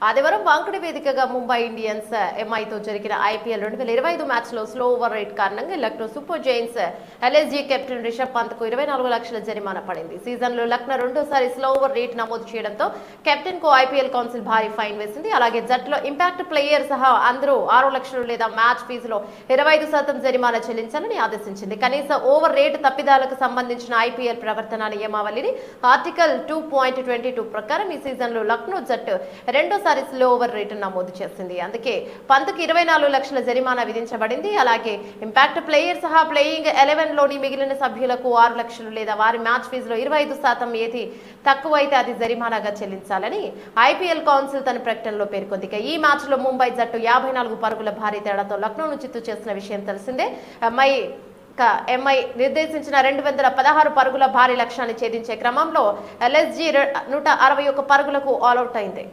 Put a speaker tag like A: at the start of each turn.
A: ఆదివారం వాంకడి వేదికగా ముంబై ఇండియన్స్ ఎంఐతో జరిగిన ఐపీఎల్ రెండు వేల ఇరవై ఐదు మ్యాచ్లో స్లో ఓవర్ రేట్ కారణంగా Lucknow super giants LSG captain Rishabh పంత్కు ఇరవై నాలుగు లక్షల జరిమానా పడింది. సీజన్లో లక్నో రెండోసారి స్లో ఓవర్ రేట్ నమోదు చేయడంతో కెప్టెన్కు ఐపీఎల్ కౌన్సిల్ భారీ ఫైన్ వేసింది. అలాగే జట్టులో ఇంపాక్ట్ ప్లేయర్ సహా అందరూ ఆరు లక్షలు లేదా మ్యాచ్ ఫీజులో ఇరవై ఐదు శాతం జరిమానా చెల్లించాలని ఆదేశించింది. కనీస ఓవర్ రేటు తప్పిదాలకు సంబంధించిన ఐపీఎల్ ప్రవర్తన నియమావళిని article two point twenty two ప్రకారం ఈ సీజన్లో లక్నో జట్టు రెండోసారి స్లో ఓవర్ రేటు నమోదు చేసింది. అందుకే పంత్కి ఇరవై నాలుగు లక్షల జరిమానా విధించబడింది. అలాగే ఇంపాక్ట్ ప్లేయర్ సహా ప్లేయింగ్ ఎలెవెన్లోని మిగిలిన సభ్యులకు ఆరు లక్షలు లేదా వారి మ్యాచ్ ఫీజులో ఇరవై ఐదు శాతం ఏది తక్కువైతే అది జరిమానాగా చెల్లించాలని ఐపీఎల్ కౌన్సిల్ తన ప్రకటనలో పేర్కొంది. ఈ మ్యాచ్లో ముంబై జట్టు యాభై నాలుగు పరుగుల భారీ తేడాతో లక్నోను చిత్తు చేసిన విషయం తెలిసిందే. ఎంఐ ఎంఐ నిర్దేశించిన రెండు వందల పదహారు పరుగుల భారీ లక్ష్యాన్ని ఛేదించే క్రమంలో ఎల్ఎస్జీ నూట అరవై ఒక్క పరుగులకు ఆల్అౌట్ అయింది.